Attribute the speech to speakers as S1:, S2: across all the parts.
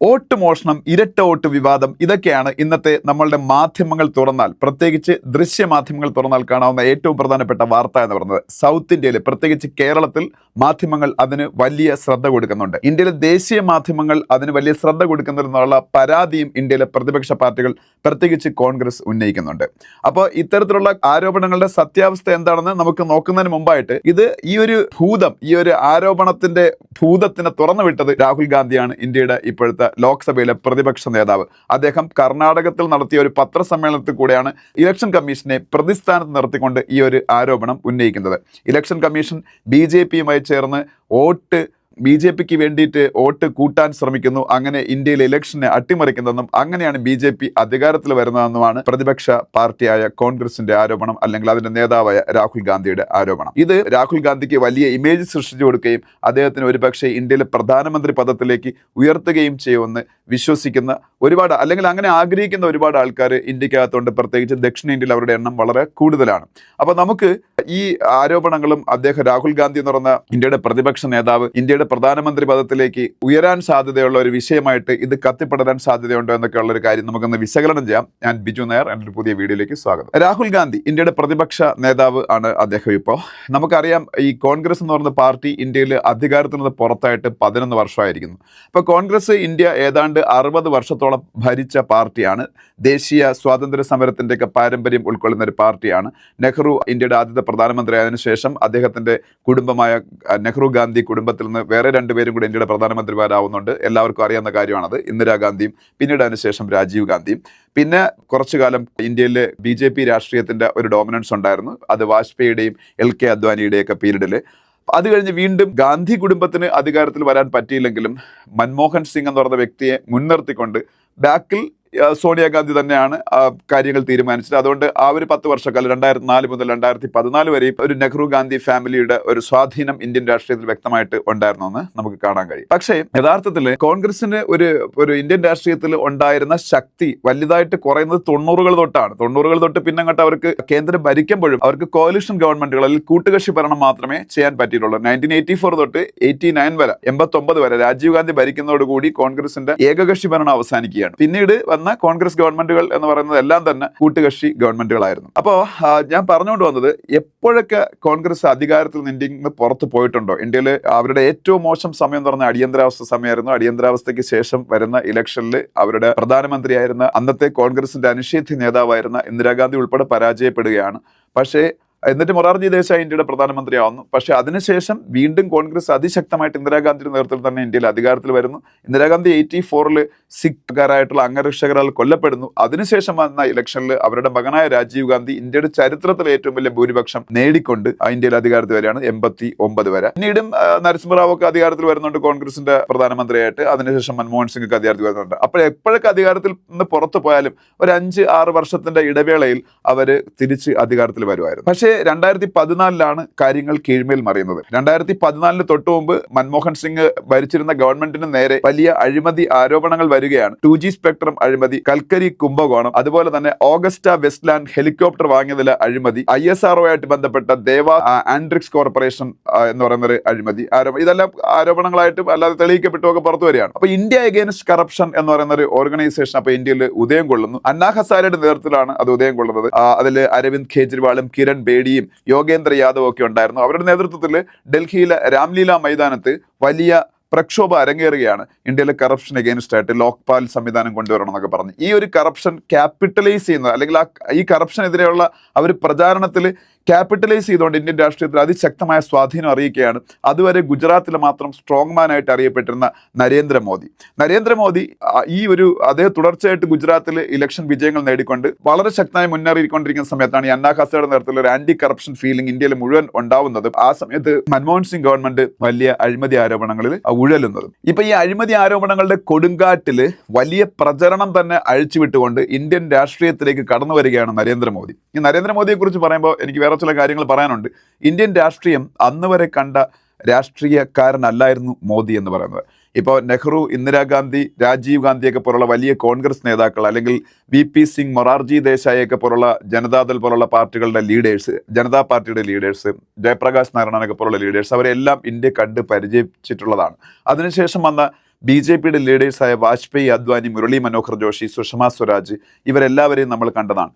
S1: Vote മോഷണം ഇരട്ട vote വിവാദം ഇതൊക്കെയാണ് ഇന്നത്തെ നമ്മളുടെ മാധ്യമങ്ങൾ തുറന്നാൽ പ്രത്യേകിച്ച് ദൃശ്യ മാധ്യമങ്ങൾ തുറന്നാൽ കാണാവുന്ന ഏറ്റവും പ്രധാനപ്പെട്ട വാർത്ത എന്ന് പറയുന്നത് സൗത്ത് ഇന്ത്യയിൽ പ്രത്യേകിച്ച് കേരളത്തിൽ മാധ്യമങ്ങൾ അതിന് വലിയ ശ്രദ്ധ കൊടുക്കുന്നുണ്ട്. ഇന്ത്യയിലെ ദേശീയ മാധ്യമങ്ങൾ അതിന് വലിയ ശ്രദ്ധ കൊടുക്കുന്നതിനുള്ള പരാതിയും ഇന്ത്യയിലെ പ്രതിപക്ഷ പാർട്ടികൾ പ്രത്യേകിച്ച് കോൺഗ്രസ് ഉന്നയിക്കുന്നുണ്ട്. അപ്പോൾ ഇത്തരത്തിലുള്ള ആരോപണങ്ങളുടെ സത്യാവസ്ഥ എന്താണെന്ന് നമുക്ക് നോക്കുന്നതിന് മുമ്പായിട്ട് ഇത് ഈ ഒരു ഭൂതം ഈ ഒരു ആരോപണത്തിന്റെ ഭൂതത്തിനെ തുറന്നു വിട്ടത് രാഹുൽ ഗാന്ധിയാണ് ഇന്ത്യയുടെ ഇപ്പോഴത്തെ ലോക്സഭയിലെ പ്രതിപക്ഷ നേതാവ്. അദ്ദേഹം കർണാടകത്തിൽ നടത്തിയ ഒരു പത്രസമ്മേളനത്തിൽ കൂടെയാണ് ഇലക്ഷൻ കമ്മീഷനെ പ്രതിസ്ഥാനത്ത് നിർത്തിക്കൊണ്ട് ഈ ഒരു ആരോപണം ഉന്നയിക്കുന്നത്. ഇലക്ഷൻ കമ്മീഷൻ ബി ചേർന്ന് വോട്ട് ബി ജെ പിക്ക് വേണ്ടിയിട്ട് വോട്ട് കൂട്ടാൻ ശ്രമിക്കുന്നു. അങ്ങനെ ഇന്ത്യയിലെ ഇലക്ഷനെ അട്ടിമറിക്കുന്നതെന്നും അങ്ങനെയാണ് ബി ജെ പി അധികാരത്തിൽ വരുന്നതെന്നുമാണ് പ്രതിപക്ഷ പാർട്ടിയായ കോൺഗ്രസിന്റെ ആരോപണം അല്ലെങ്കിൽ അതിന്റെ നേതാവായ രാഹുൽ ഗാന്ധിയുടെ ആരോപണം. ഇത് രാഹുൽ ഗാന്ധിക്ക് വലിയ ഇമേജ് സൃഷ്ടിച്ചു കൊടുക്കുകയും അദ്ദേഹത്തിന് ഒരുപക്ഷെ ഇന്ത്യയിലെ പ്രധാനമന്ത്രി പദത്തിലേക്ക് ഉയർത്തുകയും ചെയ്യുമെന്ന് വിശ്വസിക്കുന്ന ഒരുപാട് അല്ലെങ്കിൽ അങ്ങനെ ആഗ്രഹിക്കുന്ന ഒരുപാട് ആൾക്കാർ ഇന്ത്യക്കകത്തുണ്ട്. പ്രത്യേകിച്ച് ദക്ഷിണേന്ത്യയിൽ അവരുടെ എണ്ണം വളരെ കൂടുതലാണ്. അപ്പോൾ നമുക്ക് ഈ ആരോപണങ്ങളും അദ്ദേഹം രാഹുൽ ഗാന്ധി എന്ന് പറയുന്ന ഇന്ത്യയുടെ പ്രതിപക്ഷ നേതാവ് ഇന്ത്യയുടെ പ്രധാനമന്ത്രി പദത്തിലേക്ക് ഉയരാൻ സാധ്യതയുള്ള ഒരു വിഷയമായിട്ട് ഇത് കത്തിപ്പടരാൻ സാധ്യതയുണ്ടോ എന്നൊക്കെയുള്ള ഒരു കാര്യം നമുക്കൊന്ന് വിശകലനം ചെയ്യാം. ഞാൻ ബിജു നായർ എന്റെ ഒരു പുതിയ വീഡിയോയിലേക്ക് സ്വാഗതം. രാഹുൽ ഗാന്ധി ഇന്ത്യയുടെ പ്രതിപക്ഷ നേതാവ് ആണ് അദ്ദേഹം ഇപ്പോൾ നമുക്കറിയാം ഈ കോൺഗ്രസ് എന്ന് പറയുന്ന പാർട്ടി ഇന്ത്യയിൽ അധികാരത്തിൽ നിന്ന് പുറത്തായിട്ട് പതിനൊന്ന് വർഷമായിരിക്കുന്നു. അപ്പോൾ കോൺഗ്രസ് ഇന്ത്യ ഏതാണ്ട് അറുപത് വർഷത്തോളം ഭരിച്ച പാർട്ടിയാണ്. ദേശീയ സ്വാതന്ത്ര്യ സമരത്തിന്റെയൊക്കെ പാരമ്പര്യം ഉൾക്കൊള്ളുന്ന ഒരു പാർട്ടിയാണ്. നെഹ്റു ഇന്ത്യയുടെ ആദ്യത്തെ പ്രധാനമന്ത്രി ആയതിനു ശേഷം അദ്ദേഹത്തിന്റെ കുടുംബമായ നെഹ്റു ഗാന്ധി കുടുംബത്തിൽ നിന്ന് വേറെ രണ്ടുപേരും കൂടി ഇന്ത്യയുടെ പ്രധാനമന്ത്രിമാരാവുന്നുണ്ട്. എല്ലാവർക്കും അറിയാവുന്ന കാര്യമാണത്. ഇന്ദിരാഗാന്ധിയും പിന്നീട് അതിനുശേഷം രാജീവ് ഗാന്ധിയും. പിന്നെ കുറച്ചു കാലം ഇന്ത്യയിൽ ബി ജെ പി രാഷ്ട്രീയത്തിന്റെ ഒരു ഡോമിനൻസ് ഉണ്ടായിരുന്നു. അത് വാജ്പേയിയുടെയും എൽ കെ അദ്വാനിയുടെയൊക്കെ പീരീഡിൽ അത് കഴിഞ്ഞ് വീണ്ടും ഗാന്ധി കുടുംബത്തിന് അധികാരത്തിൽ വരാൻ പറ്റിയില്ലെങ്കിലും മൻമോഹൻ സിംഗ് എന്ന് പറഞ്ഞ വ്യക്തിയെ മുൻനിർത്തിക്കൊണ്ട് ബാക്കിൽ സോണിയാഗാന്ധി തന്നെയാണ് കാര്യങ്ങൾ തീരുമാനിച്ചത്. അതുകൊണ്ട് ആ ഒരു പത്ത് വർഷക്കാലം രണ്ടായിരത്തി നാല് മുതൽ രണ്ടായിരത്തി പതിനാല് വരെയും ഒരു നെഹ്റു ഗാന്ധി ഫാമിലിയുടെ ഒരു സ്വാധീനം ഇന്ത്യൻ രാഷ്ട്രീയത്തിൽ വ്യക്തമായിട്ട് ഉണ്ടായിരുന്നു എന്ന് നമുക്ക് കാണാൻ കഴിയും. പക്ഷേ യഥാർത്ഥത്തിൽ കോൺഗ്രസിന് ഒരു ഒരു ഇന്ത്യൻ രാഷ്ട്രീയത്തിൽ ഉണ്ടായിരുന്ന ശക്തി വലുതായിട്ട് കുറയുന്നത് തൊണ്ണൂറുകൾ തൊട്ടാണ്. തൊണ്ണൂറുകൾ തൊട്ട് പിന്നെ അങ്ങോട്ട് അവർക്ക് കേന്ദ്രം ഭരിക്കുമ്പോഴും അവർക്ക് കോalition ഗവൺമെന്റുകൾ അല്ലെങ്കിൽ കൂട്ടുകക്ഷി ഭരണം മാത്രമേ ചെയ്യാൻ പറ്റിയിട്ടുള്ളൂ. നയന്റീൻ എയ്റ്റി ഫോർ തൊട്ട് എയ്റ്റി നയൻ വരെ എൺപത്തൊമ്പത് വരെ രാജീവ് ഗാന്ധി ഭരിക്കുന്നതോടുകൂടി കോൺഗ്രസിന്റെ ഏകകക്ഷി ഭരണം അവസാനിക്കുകയാണ്. പിന്നീട് വന്ന കോൺഗ്രസ് ഗവൺമെന്റുകൾ എന്ന് പറയുന്നത് എല്ലാം തന്നെ കൂട്ടുകക്ഷി ഗവൺമെന്റുകളായിരുന്നു. അപ്പോൾ ഞാൻ പറഞ്ഞുകൊണ്ട് വന്നത് എപ്പോഴൊക്കെ കോൺഗ്രസ് അധികാരത്തിൽ നിന്ന് ഇന്ത്യയിൽ നിന്ന് പുറത്ത് പോയിട്ടുണ്ടോ? ഇന്ത്യയിൽ അവരുടെ ഏറ്റവും മോശം സമയം എന്ന് പറഞ്ഞാൽ അടിയന്തരാവസ്ഥ സമയമായിരുന്നു. അടിയന്തരാവസ്ഥയ്ക്ക് ശേഷം വരുന്ന ഇലക്ഷനിൽ അവരുടെ പ്രധാനമന്ത്രിയായിരുന്ന അന്നത്തെ കോൺഗ്രസിന്റെ അനിഷേധ്യ നേതാവായിരുന്ന ഇന്ദിരാഗാന്ധി ഉൾപ്പെടെ പരാജയപ്പെടുകയാണ്. പക്ഷേ എന്നിട്ട് മൊറാർജി ദേശായി ഇന്ത്യയുടെ പ്രധാനമന്ത്രിയാവുന്നു. പക്ഷേ അതിനുശേഷം വീണ്ടും കോൺഗ്രസ് അതിശക്തമായിട്ട് ഇന്ദിരാഗാന്ധിയുടെ നേതൃത്വത്തിൽ തന്നെ ഇന്ത്യയിൽ അധികാരത്തിൽ വരുന്നു. ഇന്ദിരാഗാന്ധി എയ്റ്റി ഫോറിൽ സിഖ്കാരായിട്ടുള്ള അംഗരക്ഷകരാൽ കൊല്ലപ്പെടുന്നു. അതിനുശേഷം വന്ന ഇലക്ഷനിൽ അവരുടെ മകനായ രാജീവ് ഗാന്ധി ഇന്ത്യയുടെ ചരിത്രത്തിലെ ഏറ്റവും വലിയ ഭൂരിപക്ഷം നേടിക്കൊണ്ട് ഇന്ത്യയിൽ അധികാരത്തിൽ വരെയാണ് എൺപത്തി ഒമ്പത് വരെ. പിന്നീടും നരസിംഹറാവു ഒക്കെ അധികാരത്തിൽ വരുന്നുണ്ട് കോൺഗ്രസിന്റെ പ്രധാനമന്ത്രിയായിട്ട്. അതിനുശേഷം മൻമോഹൻ സിംഗ് അധികാരത്തിൽ വരുന്നുണ്ട്. അപ്പോൾ എപ്പോഴൊക്കെ അധികാരത്തിൽ നിന്ന് പുറത്തു പോയാലും ഒരു അഞ്ച് ആറ് വർഷത്തിന്റെ ഇടവേളയിൽ അവർ തിരിച്ച് അധികാരത്തിൽ വരുമായിരുന്നു. പക്ഷേ രണ്ടായിരത്തി പതിനാലിലാണ് കാര്യങ്ങൾ കീഴ്മേൽ മറിയുന്നത്. രണ്ടായിരത്തി പതിനാലിന് തൊട്ടു മുമ്പ് മൻമോഹൻ സിംഗ് ഭരിച്ചിരുന്ന ഗവൺമെന്റിന് നേരെ വലിയ അഴിമതി ആരോപണങ്ങൾ വരികയാണ്. ടു ജി സ്പെക്ട്രം അഴിമതി കൽക്കരി കുംഭകോണം അതുപോലെ തന്നെ ഓഗസ്റ്റ വെസ്റ്റ്ലാൻഡ് ഹെലികോപ്റ്റർ വാങ്ങിയതിലെ അഴിമതി ഐ എസ് ആർ ആയിട്ട് ബന്ധപ്പെട്ട ദേവ ആൻഡ്രിക്സ് കോർപ്പറേഷൻ എന്ന് പറയുന്ന ഒരു അഴിമതി ആരോപണം ഇതെല്ലാം ആരോപണങ്ങളായിട്ടും അല്ലാതെ തെളിയിക്കപ്പെട്ടുമൊക്കെ പുറത്തു വരികയാണ്. അപ്പൊ ഇന്ത്യ അഗേൻസ്റ്റ് കറപ്ഷൻ എന്ന് പറയുന്ന ഒരു ഓർഗനൈസേഷൻ അപ്പൊ ഇന്ത്യയിൽ ഉദയം കൊള്ളുന്നു. അന്നാ ഹസാരയുടെ നേതൃത്വത്തിലാണ് അത് ഉദയം കൊള്ളുന്നത്. അതിൽ അരവിന്ദ് കെജ്രിവാളും കിരൺ ബേഡിയും യോഗേന്ദ്ര യാദവും ഒക്കെ ഉണ്ടായിരുന്നു. അവരുടെ നേതൃത്വത്തിൽ ഡൽഹിയിലെ രാംലീല മൈതാനത്ത് വലിയ പ്രക്ഷോഭം അരങ്ങേറുകയാണ്. ഇന്ത്യയിലെ കറപ്ഷൻ അഗേൻസ്റ്റ് ആയിട്ട് ലോക്പാൽ സംവിധാനം കൊണ്ടുവരണം എന്നൊക്കെ പറഞ്ഞു. ഈ ഒരു കറപ്ഷൻ ക്യാപിറ്റലൈസ് ചെയ്യുന്നത് അല്ലെങ്കിൽ ആ ഈ കറപ്ഷനെതിരെയുള്ള ഒരു പ്രചാരണത്തിൽ ക്യാപിറ്റലൈസ് ചെയ്തുകൊണ്ട് ഇന്ത്യൻ രാഷ്ട്രീയത്തിൽ അതിശക്തമായ സ്വാധീനം അറിയിക്കുകയാണ്. അതുവരെ ഗുജറാത്തിൽ മാത്രം സ്ട്രോങ് മാൻ ആയിട്ട് അറിയപ്പെട്ടിരുന്ന നരേന്ദ്രമോദി. നരേന്ദ്രമോദി ഈ ഒരു അദ്ദേഹം തുടർച്ചയായിട്ട് ഗുജറാത്തിൽ ഇലക്ഷൻ വിജയങ്ങൾ നേടിക്കൊണ്ട് വളരെ ശക്തമായി മുന്നേറിക്കൊണ്ടിരിക്കുന്ന സമയത്താണ് ഈ അന്നാ ഹസയുടെ നേതൃത്വത്തിൽ ഒരു ആന്റി കറപ്ഷൻ ഫീലിംഗ് ഇന്ത്യയിൽ മുഴുവൻ ഉണ്ടാവുന്നത്. ആ സമയത്ത് മൻമോഹൻ സിംഗ് ഗവൺമെന്റ് വലിയ അഴിമതി ആരോപണങ്ങളിൽ ഉഴലുന്നതും. ഇപ്പൊ ഈ അഴിമതി ആരോപണങ്ങളുടെ കൊടുങ്കാറ്റിൽ വലിയ പ്രചരണം തന്നെ അഴിച്ചുവിട്ടുകൊണ്ട് ഇന്ത്യൻ രാഷ്ട്രീയത്തിലേക്ക് കടന്നു വരികയാണ് നരേന്ദ്രമോദി. ഈ നരേന്ദ്രമോദിയെ കുറിച്ച് പറയുമ്പോൾ എനിക്ക് വേറെ ചില കാര്യങ്ങൾ പറയാനുണ്ട്. ഇന്ത്യൻ രാഷ്ട്രീയം അന്ന് വരെ കണ്ട രാഷ്ട്രീയക്കാരനല്ലായിരുന്നു മോദി എന്ന് പറയുന്നത്. ഇപ്പോൾ നെഹ്റു ഇന്ദിരാഗാന്ധി രാജീവ് ഗാന്ധിയൊക്കെ പോലുള്ള വലിയ കോൺഗ്രസ് നേതാക്കൾ അല്ലെങ്കിൽ വി പി സിംഗ് മൊറാർജി ദേശായിയൊക്കെ പോലുള്ള ജനതാദൾ പോലുള്ള പാർട്ടികളുടെ ലീഡേഴ്സ് ജനതാ പാർട്ടിയുടെ ലീഡേഴ്സ് ജയപ്രകാശ് നാരായണനൊക്കെ പോലുള്ള ലീഡേഴ്സ് അവരെല്ലാം ഇന്ത്യ കണ്ട് പരിചയിച്ചിട്ടുള്ളതാണ് അതിനുശേഷം വന്ന ബി ജെ പിയുടെ ലീഡേഴ്സായ വാജ്പേയി അദ്വാനി മുരളി മനോഹർ ജോഷി സുഷമ സ്വരാജ് ഇവരെല്ലാവരെയും നമ്മൾ കണ്ടതാണ്.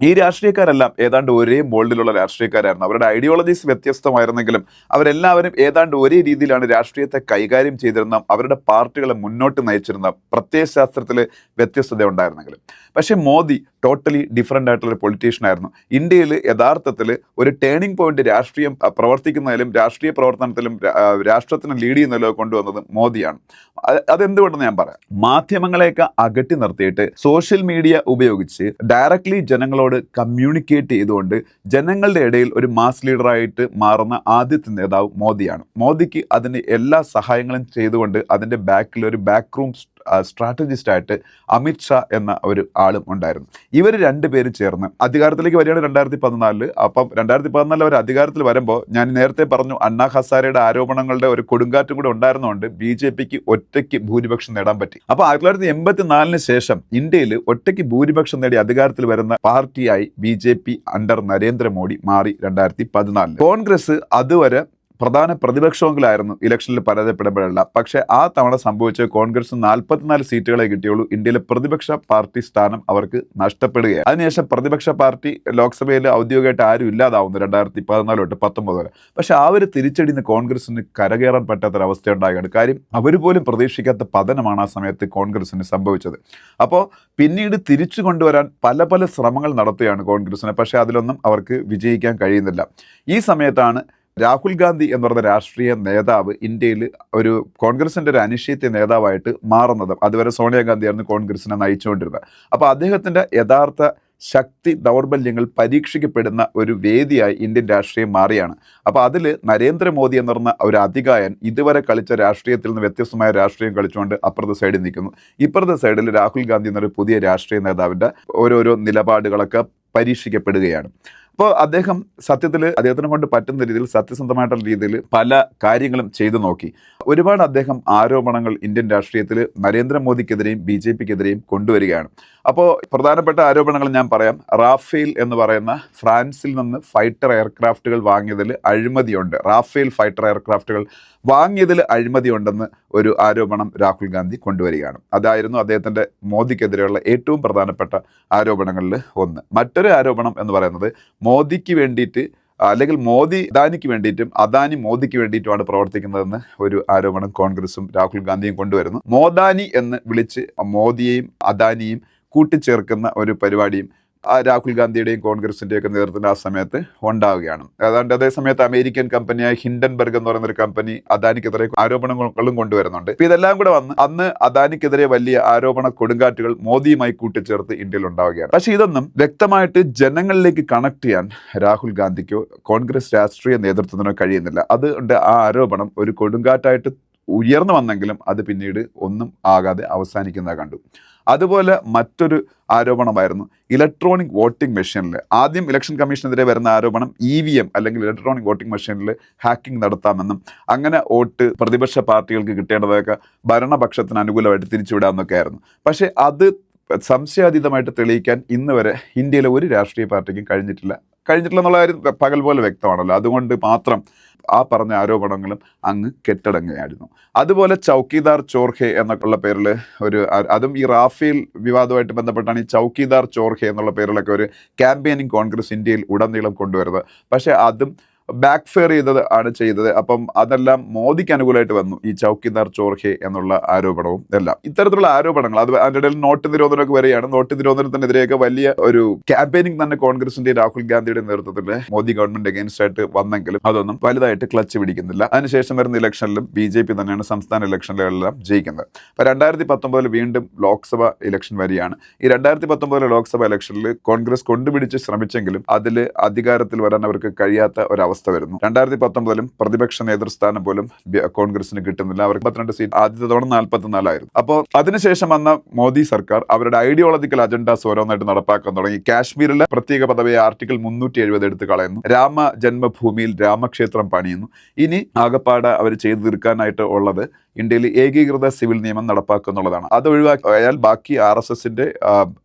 S1: ഈ രാഷ്ട്രീയക്കാരെല്ലാം ഏതാണ്ട് ഒരേ മോൾഡിലുള്ള രാഷ്ട്രീയക്കാരായിരുന്നു. അവരുടെ ഐഡിയോളജീസ് വ്യത്യസ്തമായിരുന്നെങ്കിലും അവരെല്ലാവരും ഏതാണ്ട് ഒരേ രീതിയിലാണ് രാഷ്ട്രീയത്തെ കൈകാര്യം ചെയ്തിരുന്ന അവരുടെ പാർട്ടികളെ മുന്നോട്ട് നയിച്ചിരുന്ന പ്രത്യയശാസ്ത്രത്തിൽ വ്യത്യസ്തത ഉണ്ടായിരുന്നെങ്കിലും പക്ഷേ മോദി ടോട്ടലി ഡിഫറെന്റ് ആയിട്ടുള്ള പൊളിറ്റീഷ്യൻ ആയിരുന്നു. ഇന്ത്യയിൽ യഥാർത്ഥത്തിൽ ഒരു ടേണിംഗ് പോയിന്റ് രാഷ്ട്രീയം പ്രവർത്തിക്കുന്നതിലും രാഷ്ട്രീയ പ്രവർത്തനത്തിലും രാഷ്ട്രത്തിന് ലീഡ് ചെയ്യുന്നതിലോ കൊണ്ടുവന്നത് മോദിയാണ്. അത് അതെന്തുകൊണ്ടെന്ന് ഞാൻ പറയാം. മാധ്യമങ്ങളെയൊക്കെ അകറ്റി നിർത്തിയിട്ട് സോഷ്യൽ മീഡിയ ഉപയോഗിച്ച് ഡയറക്ട്ലി ജനങ്ങളോട് കമ്മ്യൂണിക്കേറ്റ് ചെയ്തുകൊണ്ട് ജനങ്ങളുടെ ഇടയിൽ ഒരു മാസ് ലീഡറായിട്ട് മാറുന്ന ആദ്യത്തെ നേതാവ് മോദിയാണ്. മോദിക്ക് അതിന് എല്ലാ സഹായങ്ങളും ചെയ്തുകൊണ്ട് അതിന്റെ ബാക്കിൽ ഒരു ബാക്ക് റൂം സ്ട്രാറ്റജിസ്റ്റ് ആയിട്ട് അമിത് ഷാ എന്ന ഒരു ആളും ഉണ്ടായിരുന്നു. ഇവർ രണ്ടുപേരും ചേർന്ന് അധികാരത്തിലേക്ക് വരികയാണ് രണ്ടായിരത്തി പതിനാലിൽ അപ്പം രണ്ടായിരത്തി പതിനാലിൽ അവർ അധികാരത്തിൽ വരുമ്പോൾ ഞാൻ നേരത്തെ പറഞ്ഞു അണ്ണാ ഹസാരയുടെ ആരോപണങ്ങളുടെ ഒരു കൊടുങ്കാറ്റും കൂടെ ഉണ്ടായിരുന്നുകൊണ്ട് ബി ജെ പിക്ക് ഒറ്റയ്ക്ക് ഭൂരിപക്ഷം നേടാൻ പറ്റി. അപ്പോൾ ആയിരത്തി തൊള്ളായിരത്തി എൺപത്തി നാലിന് ശേഷം ഇന്ത്യയിൽ ഒറ്റയ്ക്ക് ഭൂരിപക്ഷം നേടി അധികാരത്തിൽ വരുന്ന പാർട്ടിയായി B J P under Narendra Modi മാറി രണ്ടായിരത്തി പതിനാലിൽ കോൺഗ്രസ് അതുവരെ പ്രധാന പ്രതിപക്ഷമെങ്കിലായിരുന്നു ഇലക്ഷനിൽ പരാജയപ്പെടുമ്പോഴല്ല. പക്ഷേ ആ തവണ സംഭവിച്ച കോൺഗ്രസ് നാൽപ്പത്തിനാല് സീറ്റുകളെ കിട്ടിയുള്ളൂ. ഇന്ത്യയിലെ പ്രതിപക്ഷ പാർട്ടി സ്ഥാനം അവർക്ക് നഷ്ടപ്പെടുകയാണ്. അതിനുശേഷം പ്രതിപക്ഷ പാർട്ടി ലോക്സഭയിൽ ഔദ്യോഗികമായിട്ട് ആരും ഇല്ലാതാവുന്നു രണ്ടായിരത്തി പതിനാല് തൊട്ട് പത്തൊമ്പത് വരെ. പക്ഷേ ആ ഒരു തിരിച്ചടിന്ന് കോൺഗ്രസിന് കരകയറാൻ പറ്റാത്തൊരവസ്ഥ ഉണ്ടാകുകയാണ് കാര്യം അവർ പോലും പ്രതീക്ഷിക്കാത്ത പതനമാണ് ആ സമയത്ത് കോൺഗ്രസിന് സംഭവിച്ചത്. അപ്പോൾ പിന്നീട് തിരിച്ചു കൊണ്ടുവരാൻ പല പല ശ്രമങ്ങൾ നടത്തുകയാണ് കോൺഗ്രസിന്. പക്ഷേ അതിലൊന്നും അവർക്ക് വിജയിക്കാൻ കഴിയുന്നില്ല. ഈ സമയത്താണ് രാഹുൽ ഗാന്ധി എന്ന് പറയുന്ന രാഷ്ട്രീയ നേതാവ് ഇന്ത്യയിൽ ഒരു കോൺഗ്രസിന്റെ ഒരു അനിശ്ചിത നേതാവായിട്ട് മാറുന്നത്. അതുവരെ സോണിയാഗാന്ധിയായിരുന്നു കോൺഗ്രസിനെ നയിച്ചുകൊണ്ടിരുന്നത്. അപ്പോൾ അദ്ദേഹത്തിന്റെ യഥാർത്ഥ ശക്തി ദൗർബല്യങ്ങൾ പരീക്ഷിക്കപ്പെടുന്ന ഒരു വേദിയായി ഇന്ത്യൻ രാഷ്ട്രീയം മാറിയാണ്. അപ്പോൾ അതിൽ നരേന്ദ്രമോദി എന്ന് പറഞ്ഞ ഒരു അധികായൻ ഇതുവരെ കളിച്ച രാഷ്ട്രീയത്തിൽ നിന്ന് വ്യത്യസ്തമായ രാഷ്ട്രീയം കളിച്ചുകൊണ്ട് അപ്പുറത്തെ സൈഡിൽ നിൽക്കുന്നു. ഇപ്പുറത്തെ സൈഡിൽ രാഹുൽ ഗാന്ധി എന്നൊരു പുതിയ രാഷ്ട്രീയ നേതാവിന്റെ ഓരോരോ നിലപാടുകളൊക്കെ പരീക്ഷിക്കപ്പെടുകയാണ്. അപ്പോൾ അദ്ദേഹം സത്യത്തിൽ അദ്ദേഹത്തിനെ കൊണ്ട് പറ്റുന്ന രീതിയിൽ സത്യസന്ധമായിട്ടുള്ള രീതിയിൽ പല കാര്യങ്ങളും ചെയ്തു നോക്കി. ഒരുപാട് അദ്ദേഹം ആരോപണങ്ങൾ ഇന്ത്യൻ രാഷ്ട്രീയത്തിൽ നരേന്ദ്രമോദിക്കെതിരെയും ബി ജെ പിക്കെതിരെയും കൊണ്ടുവരികയാണ്. അപ്പോൾ പ്രധാനപ്പെട്ട ആരോപണങ്ങൾ ഞാൻ പറയാം. റാഫേൽ എന്ന് പറയുന്ന ഫ്രാൻസിൽ നിന്ന് ഫൈറ്റർ എയർക്രാഫ്റ്റുകൾ വാങ്ങിയതിൽ അഴിമതിയുണ്ട്. റാഫേൽ ഫൈറ്റർ എയർക്രാഫ്റ്റുകൾ വാങ്ങിയതിൽ അഴിമതിയുണ്ടെന്ന് ഒരു ആരോപണം രാഹുൽ ഗാന്ധി കൊണ്ടുവരികയാണ്. അതായിരുന്നു അദ്ദേഹത്തിന്റെ മോദിക്കെതിരെയുള്ള ഏറ്റവും പ്രധാനപ്പെട്ട ആരോപണങ്ങളിൽ ഒന്ന്. മറ്റൊരു ആരോപണം എന്ന് പറയുന്നത് മോദിക്ക് വേണ്ടിയിട്ട് അല്ലെങ്കിൽ മോദി അദാനിക്ക് വേണ്ടിയിട്ടും അദാനി മോദിക്ക് വേണ്ടിയിട്ടുമാണ് പ്രവർത്തിക്കുന്നതെന്ന് ഒരു ആരോപണം കോൺഗ്രസും രാഹുൽ ഗാന്ധിയും കൊണ്ടുവരുന്നു. മോദാനി എന്ന് വിളിച്ച് മോദിയെയും അദാനിയും കൂട്ടിച്ചേർക്കുന്ന ഒരു പരിപാടിയും രാഹുൽ ഗാന്ധിയുടെയും കോൺഗ്രസിന്റെയും ഒക്കെ നേതൃത്വത്തിൽ ആ സമയത്ത് ഉണ്ടാവുകയാണ്. അതുകൊണ്ട് അതേ സമയത്ത് അമേരിക്കൻ കമ്പനിയായ ഹിൻഡൻബർഗ് എന്ന് പറയുന്ന ഒരു കമ്പനി അദാനിക്കെതിരെ ആരോപണങ്ങളും കൊണ്ടുവരുന്നുണ്ട്. ഇപ്പം ഇതെല്ലാം കൂടെ വന്ന് അന്ന് അദാനിക്കെതിരെ വലിയ ആരോപണ കൊടുങ്കാറ്റുകൾ മോദിയുമായി കൂട്ടിച്ചേർത്ത് ഇന്ത്യയിൽ ഉണ്ടാവുകയാണ്. പക്ഷേ ഇതൊന്നും വ്യക്തമായിട്ട് ജനങ്ങളിലേക്ക് കണക്ട് ചെയ്യാൻ രാഹുൽ ഗാന്ധിക്കോ കോൺഗ്രസ് രാഷ്ട്രീയ നേതൃത്വത്തിനോ കഴിയുന്നില്ല. അതുകൊണ്ട് ആ ആരോപണം ഒരു കൊടുങ്കാറ്റായിട്ട് ഉയർന്നു വന്നെങ്കിലും അത് പിന്നീട് ഒന്നും ആകാതെ അവസാനിക്കുന്നത് കണ്ടു. അതുപോലെ മറ്റൊരു ആരോപണമായിരുന്നു ഇലക്ട്രോണിക് വോട്ടിംഗ് മെഷീനിൽ ആദ്യം ഇലക്ഷൻ കമ്മീഷനെതിരെ വരുന്ന ആരോപണം ഇ വി എം അല്ലെങ്കിൽ ഇലക്ട്രോണിക് വോട്ടിംഗ് മെഷീനിൽ ഹാക്കിംഗ് നടത്താമെന്നും അങ്ങനെ വോട്ട് പ്രതിപക്ഷ പാർട്ടികൾക്ക് കിട്ടേണ്ടതൊക്കെ ഭരണപക്ഷത്തിന് അനുകൂലമായിട്ട് തിരിച്ചുവിടാമെന്നൊക്കെ ആയിരുന്നു. പക്ഷേ അത് സംശയാതീതമായിട്ട് തെളിയിക്കാൻ ഇന്ന് വരെ ഇന്ത്യയിലെ ഒരു രാഷ്ട്രീയ പാർട്ടിക്കും കഴിഞ്ഞിട്ടില്ല. കഴിഞ്ഞിട്ടില്ല എന്നുള്ള കാര്യം പകൽ പോലെ വ്യക്തമാണല്ലോ. അതുകൊണ്ട് മാത്രം ആ പറഞ്ഞ ആരോപണങ്ങളും അങ്ങ് കെട്ടടങ്ങുകയായിരുന്നു. അതുപോലെ ചൗക്കിദാർ ചോർഹെ എന്നൊക്കെയുള്ള പേരിൽ ഒരു അതും ഈ റാഫേൽ വിവാദവുമായിട്ട് ബന്ധപ്പെട്ടാണ് ഈ ചൗക്കിദാർ ചോർഹെ എന്നുള്ള പേരിലൊക്കെ ഒരു ക്യാമ്പയിനിങ് കോൺഗ്രസ് ഇന്ത്യയിൽ ഉടനീളം കൊണ്ടുവരുന്നത്. പക്ഷേ അതും ബാക്ക് ഫെയർ ചെയ്തത് ആണ് ചെയ്തത്. അപ്പം അതെല്ലാം മോദിക്ക് അനുകൂലമായിട്ട് വന്നു. ഈ ചൗക്കിദാർ ചോർഹെ എന്നുള്ള ആരോപണവും എല്ലാം ഇത്തരത്തിലുള്ള ആരോപണങ്ങൾ അത് അതിന്റെ ഇടയിൽ നോട്ട് നിരോധനമൊക്കെ വരികയാണ്. നോട്ട് നിരോധനത്തിനെതിരെയൊക്കെ വലിയ ഒരു ക്യാമ്പയിനിങ് തന്നെ കോൺഗ്രസിന്റെ രാഹുൽ ഗാന്ധിയുടെ നേതൃത്വത്തിൽ മോദി ഗവൺമെന്റ് അഗേൻസ്റ്റ് ആയിട്ട് വന്നെങ്കിലും അതൊന്നും വലുതായിട്ട് ക്ലച്ച് പിടിക്കുന്നില്ല. അതിനുശേഷം വരുന്ന ഇലക്ഷനിലും ബി ജെ പി തന്നെയാണ് സംസ്ഥാന ഇലക്ഷനിലെല്ലാം ജയിക്കുന്നത്. അപ്പോൾ രണ്ടായിരത്തി പത്തൊമ്പതിൽ വീണ്ടും ലോക്സഭ ഇലക്ഷൻ വരികയാണ്. ഈ രണ്ടായിരത്തി പത്തൊമ്പതിലെ ലോക്സഭ ഇലക്ഷനിൽ കോൺഗ്രസ് കൊണ്ടുപിടിച്ച് ശ്രമിച്ചെങ്കിലും അതിൽ അധികാരത്തിൽ വരാൻ അവർക്ക് കഴിയാത്ത ഒരവസ്ഥ വരുന്നു. രണ്ടായിരത്തി പത്തൊമ്പതിലും പ്രതിപക്ഷ നേതൃസ്ഥാനം പോലും കോൺഗ്രസിന് കിട്ടുന്നില്ല. അവർക്ക് പന്ത്രണ്ട് സീറ്റ് ആദ്യത്തെ തവണ നാൽപ്പത്തിനാലായിരുന്നു അപ്പോൾ അതിനുശേഷം വന്ന മോദി സർക്കാർ അവരുടെ ഐഡിയോളജിക്കൽ അജണ്ടാസ് ഓരോന്നായിട്ട് നടപ്പാക്കാൻ തുടങ്ങി. കാശ്മീരിലെ പ്രത്യേക പദവി ആർട്ടിക്കിൾ മുന്നൂറ്റി എഴുപത് എടുത്ത് കളയുന്നു. രാമ ജന്മഭൂമിയിൽ രാമക്ഷേത്രം പണിയുന്നു. ഇനി ആകപ്പാട് അവർ ചെയ്തു തീർക്കാനായിട്ട് ഉള്ളത് ഇന്ത്യയിൽ ഏകീകൃത സിവിൽ നിയമം നടപ്പാക്കുക എന്നുള്ളതാണ് അത് ഒഴിവാക്കിയാൽ ബാക്കി ആർ എസ് എസിന്റെ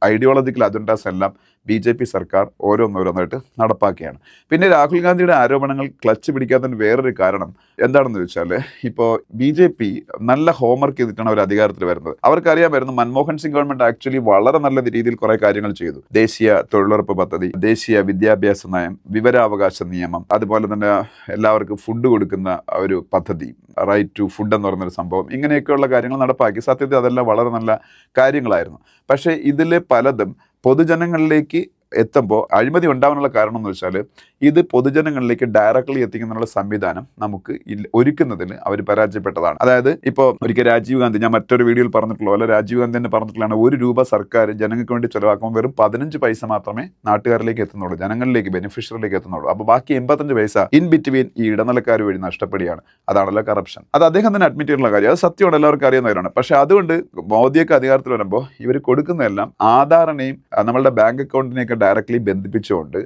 S1: ഐഡിയോളജിക്കൽ അജണ്ടാസ് എല്ലാം ബി ജെ പി സർക്കാർ ഓരോന്നോരോന്നായിട്ട് നടപ്പാക്കുകയാണ്. പിന്നെ രാഹുൽ ഗാന്ധിയുടെ ആരോപണങ്ങൾ ക്ലച്ച് പിടിക്കാത്തതിന് വേറൊരു കാരണം എന്താണെന്ന് വെച്ചാൽ ഇപ്പോൾ ബി ജെ പി നല്ല ഹോംവർക്ക് ചെയ്തിട്ടാണ് അവർ അധികാരത്തിൽ വരുന്നത്. അവർക്കറിയാമായിരുന്നു മൻമോഹൻ സിംഗ് ഗവൺമെന്റ് ആക്ച്വലി വളരെ നല്ല രീതിയിൽ കുറെ കാര്യങ്ങൾ ചെയ്തു. ദേശീയ തൊഴിലുറപ്പ് പദ്ധതി ദേശീയ വിദ്യാഭ്യാസ നയം വിവരാവകാശ നിയമം അതുപോലെ തന്നെ എല്ലാവർക്കും ഫുഡ് കൊടുക്കുന്ന ഒരു പദ്ധതി റൈറ്റ് ടു ഫുഡ് എന്ന് പറയുന്നൊരു സംഭവം ഇങ്ങനെയൊക്കെയുള്ള കാര്യങ്ങൾ നടപ്പാക്കി. സത്യത്തിൽ അതെല്ലാം വളരെ നല്ല കാര്യങ്ങളായിരുന്നു. പക്ഷേ ഇതിൽ പലതും പൊതുജനങ്ങളിലേക്ക് എത്തുമ്പോൾ അഴിമതി ഉണ്ടാവാനുള്ള കാരണം എന്ന് വെച്ചാൽ ഇത് പൊതുജനങ്ങളിലേക്ക് ഡയറക്റ്റ്ലി എത്തിക്കുന്നതിനുള്ള സംവിധാനം നമുക്ക് ഒരുക്കുന്നതിന് അവർ പരാജയപ്പെട്ടതാണ്. അതായത് ഇപ്പോൾ ഒരിക്കൽ രാജീവ് ഗാന്ധി ഞാൻ മറ്റൊരു വീഡിയോയിൽ പറഞ്ഞിട്ടുള്ള പോലെ രാജീവ് ഗാന്ധി തന്നെ പറഞ്ഞിട്ടുള്ളതാണ് ഒരു രൂപ സർക്കാർ ജനങ്ങൾക്ക് വേണ്ടി ചിലവാക്കുമ്പോൾ വെറും പതിനഞ്ച് പൈസ മാത്രമേ നാട്ടുകാരിലേക്ക് എത്തുന്നുള്ളൂ ജനങ്ങളിലേക്ക് ബെനിഫിഷ്യറിലേക്ക് എത്തുന്നുള്ളൂ. അപ്പോൾ ബാക്കി എൺപത്തഞ്ച് പൈസ ഇൻ ബിറ്റ്വീൻ ഈ ഇടനിലക്കാർ വഴി നഷ്ടപ്പെടുകയാണ്. അതാണല്ലോ കറപ്ഷൻ അത് അദ്ദേഹം തന്നെ അഡ്മിറ്റ് ചെയ്തിട്ടുള്ള കാര്യം. അത് സത്യമാണ് എല്ലാവർക്കും അറിയുന്ന കാര്യമാണ്. പക്ഷേ അതുകൊണ്ട് മോദിയൊക്കെ അധികാരത്തിൽ വരുമ്പോൾ ഇവർ കൊടുക്കുന്നതെല്ലാം ആധാറിനെയും നമ്മളുടെ ബാങ്ക് അക്കൗണ്ടിനെയൊക്കെ ഡയറക്റ്റ്ലി ബന്ധിപ്പിച്ചുകൊണ്ട്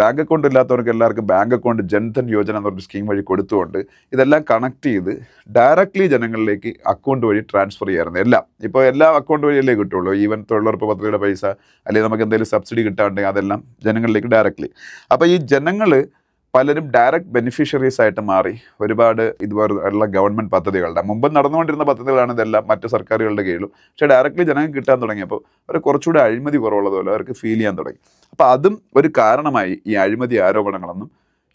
S1: ബാങ്ക് അക്കൗണ്ട് ഇല്ലാത്തവർക്ക് എല്ലാവർക്കും ബാങ്ക് അക്കൗണ്ട് ജൻധൻ യോജന എന്ന് എന്നൊരു സ്കീം വഴി കൊടുത്തുകൊണ്ട് ഇതെല്ലാം കണക്ട് ചെയ്ത് ഡയറക്റ്റ്ലി ജനങ്ങളിലേക്ക് അക്കൗണ്ട് വഴി ട്രാൻസ്ഫർ ചെയ്യാറുണ്ട് എല്ലാം. ഇപ്പോൾ എല്ലാ അക്കൗണ്ട് വഴിയല്ലേ കിട്ടുള്ളൂ? ഈവൻ തൊഴിലുറപ്പ് പദ്ധതിയുടെ പൈസ അല്ലെങ്കിൽ നമുക്ക് എന്തെങ്കിലും സബ്സിഡി കിട്ടാണ്ടെങ്കിൽ അതെല്ലാം ജനങ്ങളിലേക്ക് ഡയറക്റ്റ്ലി അപ്പോൾ ഈ ജനങ്ങൾ പലരും ഡയറക്റ്റ് ബെനിഫിഷ്യറീസ് ആയിട്ട് മാറി. ഒരുപാട് ഇതുപോലുള്ള ഗവൺമെന്റ് പദ്ധതികളുടെ. മുമ്പ് നടന്നുകൊണ്ടിരുന്ന പദ്ധതികളാണ് ഇതെല്ലാം മറ്റു സർക്കാരുകളുടെ കീഴിലും. പക്ഷേ ഡയറക്റ്റ്ലി ജനങ്ങൾക്ക് കിട്ടാൻ തുടങ്ങിയപ്പോൾ അവർ കുറച്ചുകൂടി അഴിമതി കുറവുള്ളതുപോലെ അവർക്ക് ഫീൽ ചെയ്യാൻ തുടങ്ങി. അപ്പോൾ അതും ഒരു കാരണമായി ഈ അഴിമതി ആരോപണങ്ങളൊന്നും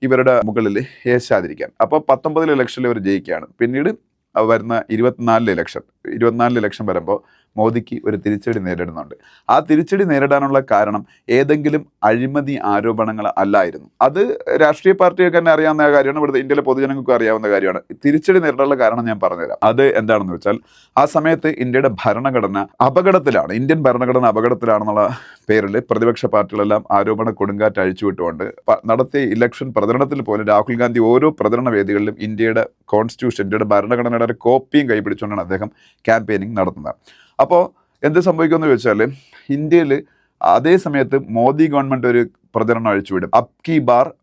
S1: ഇവരുടെ മുകളിൽ ഏശാതിരിക്കാൻ. അപ്പോൾ പത്തൊമ്പതിലെ ഇലക്ഷനിൽ ഇവർ ജയിക്കുകയാണ്. പിന്നീട് വരുന്ന ഇരുപത്തിനാലിലെ ഇലക്ഷൻ ഇരുപത്തിനാലിലെ ഇലക്ഷൻ വരുമ്പോൾ മോദിക്ക് ഒരു തിരിച്ചടി നേരിടുന്നുണ്ട്. ആ തിരിച്ചടി നേരിടാനുള്ള കാരണം ഏതെങ്കിലും അഴിമതി ആരോപണങ്ങൾ അല്ലായിരുന്നു. അത് രാഷ്ട്രീയ പാർട്ടിയൊക്കെ തന്നെ അറിയാവുന്ന കാര്യമാണ്. ഇവിടുത്തെ ഇന്ത്യയിലെ പൊതുജനങ്ങൾക്കും അറിയാവുന്ന കാര്യമാണ്. തിരിച്ചടി നേരിടാനുള്ള കാരണം ഞാൻ പറഞ്ഞുതരാം. അത് എന്താണെന്ന് വെച്ചാൽ ആ സമയത്ത് ഇന്ത്യയുടെ ഭരണഘടന അപകടത്തിലാണ്. ഇന്ത്യൻ ഭരണഘടന അപകടത്തിലാണെന്നുള്ള പേരിൽ പ്രതിപക്ഷ പാർട്ടികളെല്ലാം ആരോപണ കൊടുങ്കാറ്റ് അഴിച്ചുവിട്ടുകൊണ്ട് നടത്തിയ ഇലക്ഷൻ പ്രചരണത്തിൽ പോലും രാഹുൽ ഗാന്ധി ഓരോ പ്രചരണ വേദികളിലും ഇന്ത്യയുടെ കോൺസ്റ്റിറ്റ്യൂഷൻ ഇന്ത്യയുടെ ഭരണഘടനയുടെ ഒരു കോപ്പിയും കൈപിടിച്ചുകൊണ്ടാണ് അദ്ദേഹം ക്യാമ്പയിനിങ് നടത്തുന്നത്. അപ്പോൾ എന്ത് സംഭവിക്കുമെന്ന് ചോദിച്ചാൽ ഇന്ത്യയിൽ അതേ സമയത്ത് മോദി ഗവൺമെന്റ് ഒരു പ്രചരണം അഴിച്ചുവിടും. അപ് കി ബാർ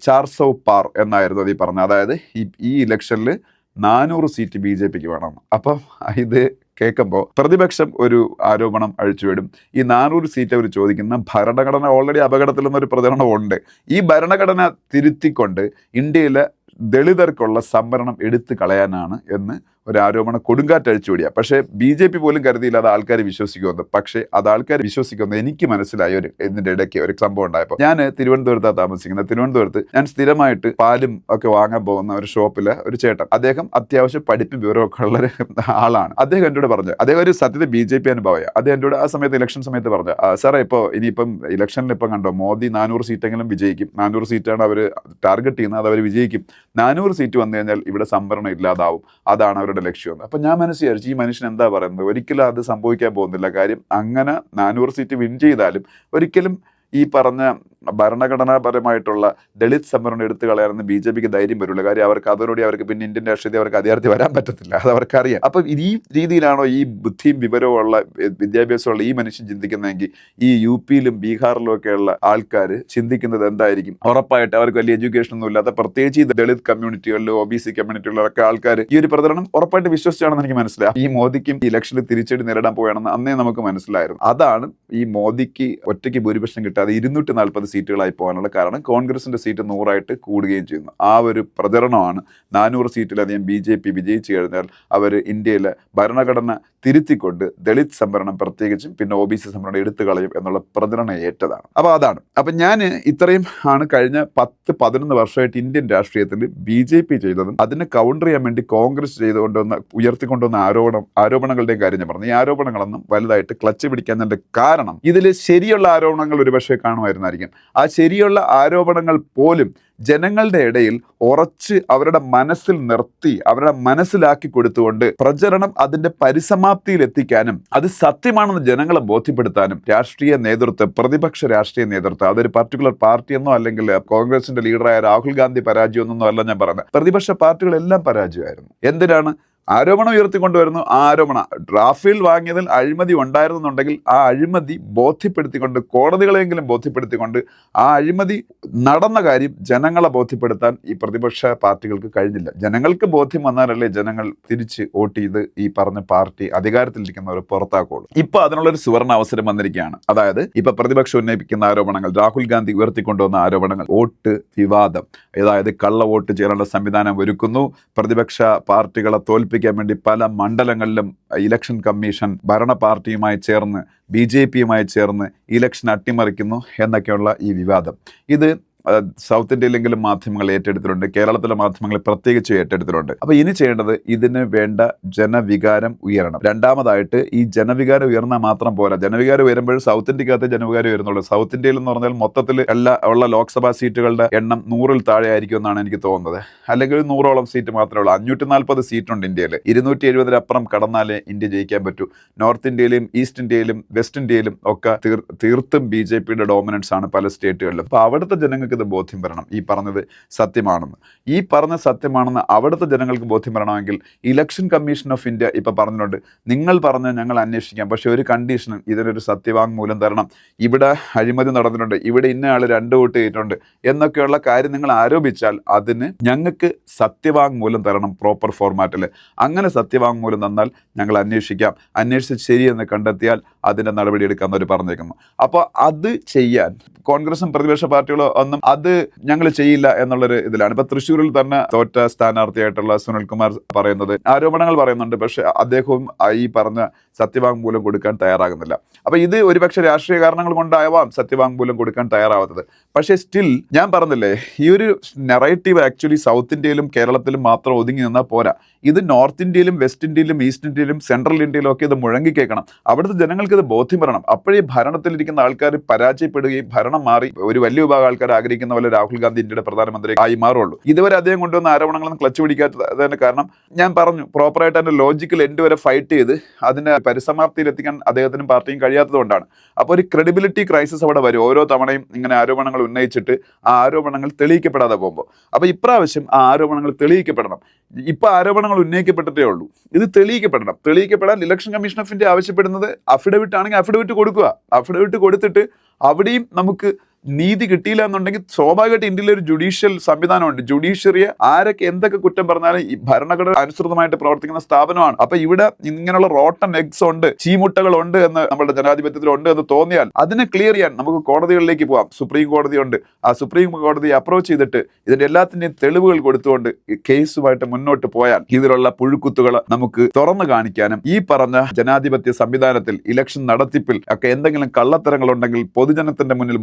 S1: ചാർസോ പാർ എന്നായിരുന്നു അത് ഈ പറഞ്ഞത്. അതായത് ഈ ഈ ഇലക്ഷനിൽ നാനൂറ് സീറ്റ് ബി ജെ പിക്ക് വേണം. അപ്പം ഇത് കേൾക്കുമ്പോൾ പ്രതിപക്ഷം ഒരു ആരോപണം അഴിച്ചുവിടും. ഈ നാനൂറ് സീറ്റ് അവർ ചോദിക്കുന്ന ഭരണഘടന ഓൾറെഡി അപകടത്തിൽ നിന്നൊരു പ്രചരണമുണ്ട്. ഈ ഭരണഘടന തിരുത്തിക്കൊണ്ട് ഇന്ത്യയിലെ ദളിതർക്കുള്ള സംവരണം എടുത്തു കളയാനാണ് എന്ന് ഒരു ആരോപണം കൊടുങ്കാറ്റ് അഴിച്ചുവിടിയ പക്ഷേ ബി ജെ പി പോലും കരുതിയില്ല അത് ആൾക്കാർ വിശ്വസിക്കുമെന്ന്. പക്ഷേ അത് ആൾക്കാർ വിശ്വസിക്കുമെന്ന് എനിക്ക് മനസ്സിലായ ഒരു ഇതിന്റെ ഇടയ്ക്ക് ഒരു സംഭവം ഉണ്ടായപ്പോൾ. ഞാൻ തിരുവനന്തപുരത്താണ് താമസിക്കുന്നത്. തിരുവനന്തപുരത്ത് ഞാൻ സ്ഥിരമായിട്ട് പാലും ഒക്കെ വാങ്ങാൻ പോകുന്ന ഒരു ഷോപ്പിലെ ഒരു ചേട്ടൻ. അദ്ദേഹം അത്യാവശ്യം പഠിപ്പ് ബ്യൂറോ ഒക്കെ ഉള്ള ആളാണ്. അദ്ദേഹം എന്നോട് പറഞ്ഞു അദ്ദേഹം ഒരു സത്യത്തിൽ ബി ജെ പി അനുഭവമാണ് അദ്ദേഹം എന്നോട് ആ സമയത്ത് ഇലക്ഷൻ സമയത്ത് പറഞ്ഞു "ആ, സാറേ ഇപ്പോൾ ഇനിയിപ്പം ഇലക്ഷനിൽ ഇപ്പം കണ്ടോ മോദി നാനൂറ് സീറ്റെങ്കിലും വിജയിക്കും. നാനൂറ് സീറ്റാണ് അവർ ടാർഗറ്റ് ചെയ്യുന്നത് അത് അവർ വിജയിക്കും. നാനൂറ് സീറ്റ് വന്നു കഴിഞ്ഞാൽ ഇവിടെ സംവരണം ഇല്ലാതാവും. അതാണ് അവരുടെ ലക്ഷ്യം അപ്പം ഞാൻ മനസ്സിലാച്ചു ഈ മനുഷ്യൻ എന്താ പറയുന്നത്? ഒരിക്കലും അത് സംഭവിക്കാൻ പോകുന്നില്ല. കാര്യം അങ്ങനെ നാനൂറ് സീറ്റ് വിൻ ചെയ്താലും ഒരിക്കലും ഈ പറഞ്ഞ ഭരണഘടനാപരമായിട്ടുള്ള ദളിത് സംവരണം എടുത്തു കളയാനൊന്നും ബി ജെ പിക്ക് ധൈര്യം വരില്ല കാര്യം അവർക്ക് അതോടുകൂടി അവർക്ക് പിന്നെ ഇന്ത്യൻ രാഷ്ട്രീയത്തിൽ അവർക്ക് അധികാരത്തിൽ വരാൻ പറ്റത്തില്ല. അത് അവർക്കറിയാം. അപ്പം ഈ രീതിയിലാണോ ഈ ബുദ്ധിയും വിവരവും ഉള്ള വിദ്യാഭ്യാസമുള്ള ഈ മനുഷ്യൻ ചിന്തിക്കുന്നതെങ്കിൽ ഈ യു പിയിലും ബീഹാറിലും ഒക്കെയുള്ള ആൾക്കാർ ചിന്തിക്കുന്നത് എന്തായിരിക്കും? ഉറപ്പായിട്ട് അവർക്ക് വലിയ എഡ്യൂക്കേഷൻ ഒന്നും ഇല്ലാത്ത പ്രത്യേകിച്ച് ഈ ദളിത് കമ്മ്യൂണിറ്റികളിലും ഒ ബി സി കമ്മ്യൂണിറ്റികളിലൊക്കെ ആൾക്കാർ ഈ ഒരു പ്രചരണം ഉറപ്പായിട്ട് വിശ്വസിച്ചാണെന്ന് എനിക്ക് മനസ്സിലായി. ഈ മോദിക്കും ഈ ഇലക്ഷനിൽ തിരിച്ചടി നേരിടാൻ പോവുകയാണെന്ന് അന്നേ നമുക്ക് മനസ്സിലായിരുന്നു. അതാണ് ഈ മോദിക്ക് ഒറ്റയ്ക്ക് ഭൂരിപക്ഷം കിട്ടാതെ ഇരുന്നൂറ്റി നാൽപ്പത് സീറ്റുകളായി പോകാനുള്ള കാരണം കോൺഗ്രസിന്റെ സീറ്റ് നൂറായിട്ട് കൂടുകയും ചെയ്യുന്നു. ആ ഒരു പ്രചരണമാണ് നാനൂറ് സീറ്റിലധികം ബി ജെ പി വിജയിച്ചു കഴിഞ്ഞാൽ അവർ ഇന്ത്യയിലെ ഭരണഘടന തിരുത്തിക്കൊണ്ട് ദളിത് സംവരണം പ്രത്യേകിച്ചും പിന്നെ ഒ ബി സി സംവരണം എടുത്തു കളയും എന്നുള്ള പ്രചരണം ഏറ്റതാണ്. അപ്പോൾ അതാണ്. അപ്പം ഞാൻ ഇത്രയും ആണ് കഴിഞ്ഞ പത്ത് പതിനൊന്ന് വർഷമായിട്ട് ഇന്ത്യൻ രാഷ്ട്രീയത്തിൽ ബി ജെ പി ചെയ്തതും അതിനെ കൗണ്ടർ ചെയ്യാൻ വേണ്ടി കോൺഗ്രസ് ചെയ്തുകൊണ്ടുവന്ന ഉയർത്തിക്കൊണ്ടുവന്ന ആരോപണം ആരോപണങ്ങളുടെയും കാര്യം ഞാൻ പറഞ്ഞു. ഈ ആരോപണങ്ങളൊന്നും വലുതായിട്ട് ക്ലച്ച് പിടിക്കാത്തതിന്റെ കാരണം ഇതിൽ ശരിയുള്ള ആരോപണങ്ങൾ ഒരുപക്ഷെ കാണുമായിരുന്നായിരിക്കും. ആ ശരിയുള്ള ആരോപണങ്ങൾ പോലും ജനങ്ങളുടെ ഇടയിൽ ഉറച്ച് അവരുടെ മനസ്സിൽ നിർത്തി അവരുടെ മനസ്സിലാക്കി കൊടുത്തുകൊണ്ട് പ്രചരണം അതിന്റെ പരിസമാപ്തിയിൽ എത്തിക്കാനും അത് സത്യമാണെന്ന് ജനങ്ങളെ ബോധ്യപ്പെടുത്താനും രാഷ്ട്രീയ നേതൃത്വം പ്രതിപക്ഷ രാഷ്ട്രീയ നേതൃത്വം അതൊരു പർട്ടിക്കുലർ പാർട്ടി എന്നോ അല്ലെങ്കിൽ കോൺഗ്രസിന്റെ ലീഡറായ രാഹുൽ ഗാന്ധി പരാജയം എന്നോ അല്ല ഞാൻ പറഞ്ഞത്. പ്രതിപക്ഷ പാർട്ടികളെല്ലാം പരാജയമായിരുന്നു. എന്തിനാണ്? ആരോപണം ഉയർത്തിക്കൊണ്ടുവരുന്നു. ആരോപണ റാഫേൽ വാങ്ങിയതിൽ അഴിമതി ഉണ്ടായിരുന്നുണ്ടെങ്കിൽ ആ അഴിമതി ബോധ്യപ്പെടുത്തിക്കൊണ്ട് കോടതികളെങ്കിലും ബോധ്യപ്പെടുത്തിക്കൊണ്ട് ആ അഴിമതി നടന്ന കാര്യം ജനങ്ങളെ ബോധ്യപ്പെടുത്താൻ ഈ പ്രതിപക്ഷ പാർട്ടികൾക്ക് കഴിഞ്ഞില്ല. ജനങ്ങൾക്ക് ബോധ്യം വന്നാലല്ലേ ജനങ്ങൾ തിരിച്ച് വോട്ട് ചെയ്ത് ഈ പറഞ്ഞ പാർട്ടി അധികാരത്തിലിരിക്കുന്നവർ പുറത്താക്കുള്ളൂ ഇപ്പൊ അതിനുള്ളൊരു സുവർണ അവസരം വന്നിരിക്കുകയാണ്. അതായത് ഇപ്പൊ പ്രതിപക്ഷം ഉന്നയിപ്പിക്കുന്ന ആരോപണങ്ങൾ രാഹുൽ ഗാന്ധി ഉയർത്തിക്കൊണ്ടുവന്ന ആരോപണങ്ങൾ വോട്ട് വിവാദം. അതായത് കള്ള വോട്ട് ചെയ്യാനുള്ള സംവിധാനം ഒരുക്കുന്നു. പ്രതിപക്ഷ പാർട്ടികളെ തോൽപ്പിക്കാൻ വേണ്ടി പല മണ്ഡലങ്ങളിലും ഇലക്ഷൻ കമ്മീഷൻ ഭരണ പാർട്ടിയുമായി ചേർന്ന് ബി ജെ പിയുമായി ചേർന്ന് ഇലക്ഷൻ അട്ടിമറിക്കുന്നു എന്നൊക്കെയുള്ള ഈ വിവാദം. ഇത് സൗത്ത് ഇന്ത്യയിലെങ്കിലും മാധ്യമങ്ങൾ ഏറ്റെടുത്തിട്ടുണ്ട്. കേരളത്തിലെ മാധ്യമങ്ങൾ പ്രത്യേകിച്ച് ഏറ്റെടുത്തിട്ടുണ്ട്. അപ്പോൾ ഇനി ചെയ്യേണ്ടത് ഇതിന് വേണ്ട ജനവികാരം ഉയരണം. രണ്ടാമതായിട്ട് ഈ ജനവികാരം ഉയർന്നാൽ മാത്രം പോരാ. ജനവികാരം ഉയരുമ്പോൾ സൗത്ത് ഇന്ത്യക്കകത്ത് ജനവികാരം ഉയരുന്നുള്ളൂ. സൗത്ത് ഇന്ത്യയിൽ എന്ന് പറഞ്ഞാൽ മൊത്തത്തിൽ എല്ലാ ഉള്ള ലോക്സഭാ സീറ്റുകളുടെ എണ്ണം നൂറിൽ താഴെ ആയിരിക്കും എന്നാണ് എനിക്ക് തോന്നുന്നത്. അല്ലെങ്കിൽ നൂറോളം സീറ്റ് മാത്രമേ ഉള്ളൂ. അഞ്ഞൂറ്റി നാൽപ്പത് സീറ്റുണ്ട് ഇന്ത്യയിൽ. ഇരുന്നൂറ്റി എഴുപതിലപ്പുറം കടന്നാലേ ഇന്ത്യ ജയിക്കാൻ പറ്റൂ. നോർത്ത് ഇന്ത്യയിലും ഈസ്റ്റ് ഇന്ത്യയിലും വെസ്റ്റ് ഇന്ത്യയിലും ഒക്കെ തീർത്തും ബി ജെ പിയുടെ ഡോമിനൻസ് ആണ് പല സ്റ്റേറ്റുകളിലും അപ്പോൾ അവിടുത്തെ ജനങ്ങൾക്ക് ഇത് ബോധ്യം വരണം. ഈ പറഞ്ഞത് സത്യമാണെന്ന്. ഈ പറഞ്ഞ സത്യമാണെന്ന് അവിടുത്തെ ജനങ്ങൾക്ക് ബോധ്യം വരണമെങ്കിൽ ഇലക്ഷൻ കമ്മീഷൻ ഓഫ് ഇന്ത്യ ഇപ്പോൾ പറഞ്ഞിട്ടുണ്ട് നിങ്ങൾ പറഞ്ഞ ഞങ്ങൾ അന്വേഷിക്കാം പക്ഷേ ഒരു കണ്ടീഷനും ഇതിനൊരു സത്യവാങ്മൂലം തരണം. ഇവിടെ അഴിമതി നടന്നിട്ടുണ്ട് ഇവിടെ ഇന്ന ആൾ രണ്ട് വോട്ട് ചെയ്തിട്ടുണ്ട് എന്നൊക്കെയുള്ള കാര്യം നിങ്ങൾ ആരോപിച്ചാൽ അതിന് ഞങ്ങൾക്ക് സത്യവാങ്മൂലം തരണം പ്രോപ്പർ ഫോർമാറ്റിൽ അങ്ങനെ സത്യവാങ്മൂലം തന്നാൽ ഞങ്ങൾ അന്വേഷിക്കാം. അന്വേഷിച്ച് ശരിയെന്ന് കണ്ടെത്തിയാൽ അതിന്റെ നടപടി എടുക്കാമെന്ന് അവർ പറഞ്ഞേക്കുന്നു. അപ്പോൾ അത് ചെയ്യാൻ കോൺഗ്രസും പ്രതിപക്ഷ പാർട്ടികളോ ഒന്നും അത് ഞങ്ങൾ ചെയ്യില്ല എന്നുള്ളൊരു ഇതിലാണ്. ഇപ്പൊ തൃശ്ശൂരിൽ തന്നെ തോറ്റ സ്ഥാനാർത്ഥിയായിട്ടുള്ള സുനിൽകുമാർ പറയുന്നത് ആരോപണങ്ങൾ പറയുന്നുണ്ട്. പക്ഷെ അദ്ദേഹവും ഈ പറഞ്ഞ സത്യവാങ്മൂലം കൊടുക്കാൻ തയ്യാറാകുന്നില്ല. അപ്പൊ ഇത് ഒരുപക്ഷെ രാഷ്ട്രീയ കാരണങ്ങൾ കൊണ്ടാവാം സത്യവാങ്മൂലം കൊടുക്കാൻ തയ്യാറാവാത്തത്. പക്ഷേ സ്റ്റിൽ ഞാൻ പറഞ്ഞില്ലേ ഈ ഒരു നെറേറ്റീവ് ആക്ച്വലി സൗത്ത് ഇന്ത്യയിലും കേരളത്തിലും മാത്രം ഒതുങ്ങി നിന്നാൽ പോരാ. ഇത് നോർത്ത് ഇന്ത്യയിലും വെസ്റ്റ് ഇന്ത്യയിലും ഈസ്റ്റ് ഇന്ത്യയിലും സെൻട്രൽ ഇന്ത്യയിലും ഒക്കെ ഇത് മുഴങ്ങി കേൾക്കണം അവിടുത്തെ ജനങ്ങൾക്ക് ഇത് ബോധ്യം വരണം. അപ്പോഴേ ഭരണത്തിലിരിക്കുന്ന ആൾക്കാർ പരാജയപ്പെടുകയും ഭരണം മാറി ഒരു വലിയ വിഭാഗം ആൾക്കാർ ആഗ്രഹിക്കുന്ന പോലെ രാഹുൽ ഗാന്ധി ഇന്ത്യയുടെ പ്രധാനമന്ത്രി ആയി മാറുള്ളൂ. ഇതുവരെ അദ്ദേഹം കൊണ്ടുവന്ന ആരോപണങ്ങളൊന്നും ക്ലച്ച് പിടിക്കാത്തതിന് കാരണം ഞാൻ പറഞ്ഞു പ്രോപ്പറായിട്ട് അതിന്റെ ലോജിക്കൽ എൻഡ് വരെ ഫൈറ്റ് ചെയ്ത് അതിന്റെ പരിസമാപ്തിയിലെത്തിക്കാൻ അദ്ദേഹത്തിനും പാർട്ടിയും കഴിയാത്തതുകൊണ്ടാണ്. അപ്പോൾ ഒരു ക്രെഡിബിലിറ്റി ക്രൈസിസ് അവിടെ വരും. ഓരോ തവണയും ഇങ്ങനെ ആരോപണങ്ങൾ ഉന്നയിച്ചിട്ട് ആ ആരോപണങ്ങൾ തെളിയിക്കപ്പെടാതെ പോകുമ്പോൾ. അപ്പോൾ ഇപ്രാവശ്യം ആ ആരോപണങ്ങൾ തെളിയിക്കപ്പെടണം. ഇപ്പോൾ ആരോപണങ്ങൾ ഉന്നയിക്കപ്പെട്ടിട്ടേ ഉള്ളൂ. ഇത് തെളിയിക്കപ്പെടണം. തെളിയിക്കപ്പെടാൻ ഇലക്ഷൻ കമ്മീഷൻ ഓഫ് ഇന്ത്യ ആവശ്യപ്പെടുന്നത് അഫിഡവിറ്റ് ആണെങ്കിൽ അഫിഡവിറ്റ് കൊടുക്കുക. അഫിഡവിറ്റ് കൊടുത്തിട്ട് അവിടെയും നമുക്ക് നീതി കിട്ടിയില്ല എന്നുണ്ടെങ്കിൽ സ്വാഭാവികമായിട്ട് ഇന്ത്യയിൽ ഒരു ജുഡീഷ്യൽ സംവിധാനമുണ്ട്. ജുഡീഷ്യറിയെ ആരൊക്കെ എന്തൊക്കെ കുറ്റം പറഞ്ഞാലും ഈ ഭരണഘടന അനുസൃതമായിട്ട് പ്രവർത്തിക്കുന്ന സ്ഥാപനമാണ്. അപ്പൊ ഇവിടെ ഇങ്ങനെയുള്ള റോട്ടൺ എഗ്സ് ഉണ്ട് ചീമുട്ടകൾ ഉണ്ട് എന്ന് നമ്മുടെ ജനാധിപത്യത്തിൽ ഉണ്ട് എന്ന് തോന്നിയാൽ അതിനെ ക്ലിയർ ചെയ്യാൻ നമുക്ക് കോടതികളിലേക്ക് പോവാം. സുപ്രീം കോടതി ഉണ്ട് ആ സുപ്രീം കോടതി അപ്രോച്ച് ചെയ്തിട്ട് ഇതിന്റെ എല്ലാത്തിന്റെയും തെളിവുകൾ കൊടുത്തുകൊണ്ട് കേസുമായിട്ട് മുന്നോട്ട് പോയാൽ ഇതിലുള്ള പുഴുക്കുത്തുകൾ നമുക്ക് തുറന്നു കാണിക്കാനും ഈ പറഞ്ഞ ജനാധിപത്യ സംവിധാനത്തിൽ ഇലക്ഷൻ നടത്തിപ്പിൽ ഒക്കെ എന്തെങ്കിലും കള്ളത്തരങ്ങൾ ഉണ്ടെങ്കിൽ പൊതുജനത്തിന്റെ മുന്നിൽ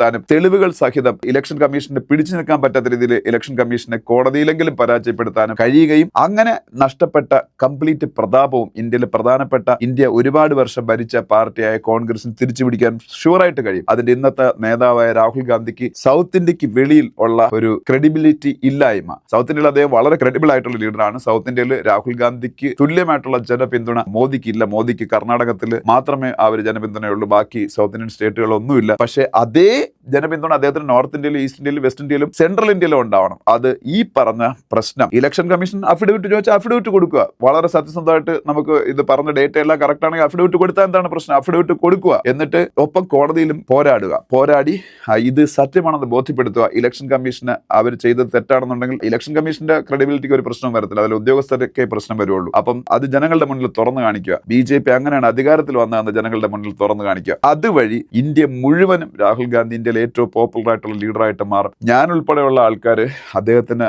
S1: ബോധ്യപ്പെടുത്താനും തെളിവുകൾ സഹിതം ഇലക്ഷൻ കമ്മീഷന് പിടിച്ചു നിൽക്കാൻ പറ്റാത്ത രീതിയിൽ ഇലക്ഷൻ കമ്മീഷനെ കോടതിയിലെങ്കിലും പരാജയപ്പെടുത്താനും കഴിയുകയും അങ്ങനെ നഷ്ടപ്പെട്ട കംപ്ലീറ്റ് പ്രതാപവും ഇന്ത്യയിലെ പ്രധാനപ്പെട്ട ഇന്ത്യ ഒരുപാട് വർഷം ഭരിച്ച പാർട്ടിയായ കോൺഗ്രസിന് തിരിച്ചു പിടിക്കാൻ ഷുവറായിട്ട് കഴിയും. അതിന്റെ ഇന്നത്തെ നേതാവായ രാഹുൽ ഗാന്ധിക്ക് സൗത്ത് ഇന്ത്യയ്ക്ക് വെളിയിൽ ഉള്ള ഒരു ക്രെഡിബിലിറ്റി ഇല്ലായ്മ. സൗത്ത് ഇന്ത്യയിൽ അദ്ദേഹം വളരെ ക്രെഡിബിൾ ആയിട്ടുള്ള ലീഡറാണ് സൗത്ത് ഇന്ത്യയിൽ രാഹുൽ ഗാന്ധിക്ക് തുല്യമായിട്ടുള്ള ജനപിന്തുണ മോദിക്ക് ഇല്ല മോദിക്ക് കർണാടകത്തിൽ മാത്രമേ ആ ഒരു ജനപിന്തുണയുള്ളൂ. ബാക്കി സൗത്ത് ഇന്ത്യൻ സ്റ്റേറ്റുകളൊന്നുമില്ല. പക്ഷേ അതേ え ജനപിന്തുണ അദ്ദേഹത്തിന് നോർത്ത് ഇന്ത്യയിലും ഈസ്റ്റ് ഇന്ത്യയിലും വെസ്റ്റ് ഇന്ത്യയിലും സെൻട്രൽ ഇന്ത്യയിലും ഉണ്ടാവണം. അത് ഈ പറഞ്ഞ പ്രശ്നം. ഇലക്ഷൻ കമ്മീഷൻ അഫിഡവിറ്റ് ചോദിച്ചാൽ അഫിഡവിറ്റ് കൊടുക്കുക. വളരെ സത്യസന്ധമായിട്ട് നമുക്ക് ഇത് പറഞ്ഞ ഡേറ്റ എല്ലാം കറക്റ്റ് ആണെങ്കിൽ അഫിഡവിറ്റ് കൊടുത്താൽ എന്താണ് പ്രശ്നം? അഫിഡവിറ്റ് കൊടുക്കുക. എന്നിട്ട് ഒപ്പം കോടതിയിലും പോരാടുക. പോരാടി ഇത് സത്യമാണെന്ന് ബോധ്യപ്പെടുത്തുക. ഇലക്ഷൻ കമ്മീഷന് അവർ ചെയ്തത് തെറ്റാണെന്നുണ്ടെങ്കിൽ ഇലക്ഷൻ കമ്മീഷന്റെ ക്രെഡിബിലിറ്റിക്ക് ഒരു പ്രശ്നം വരത്തില്ല. അതിൽ ഉദ്യോഗസ്ഥരൊക്കെ പ്രശ്നം വരുള്ളൂ. അപ്പം അത് ജനങ്ങളുടെ മുന്നിൽ തുറന്നു കാണിക്കുക. ബി ജെ പി അങ്ങനെയാണ് അധികാരത്തിൽ വന്നതെന്ന് ജനങ്ങളുടെ മുന്നിൽ തുറന്നു കാണിക്കുക. അതുവഴി ഇന്ത്യ മുഴുവനും രാഹുൽ ഗാന്ധി ഇന്ത്യയിലെ ഏറ്റവും പോപ്പുലർ ആയിട്ടുള്ള ലീഡറായിട്ട് മാറും. ഞാൻ ഉൾപ്പെടെയുള്ള ആൾക്കാർ അദ്ദേഹത്തിന്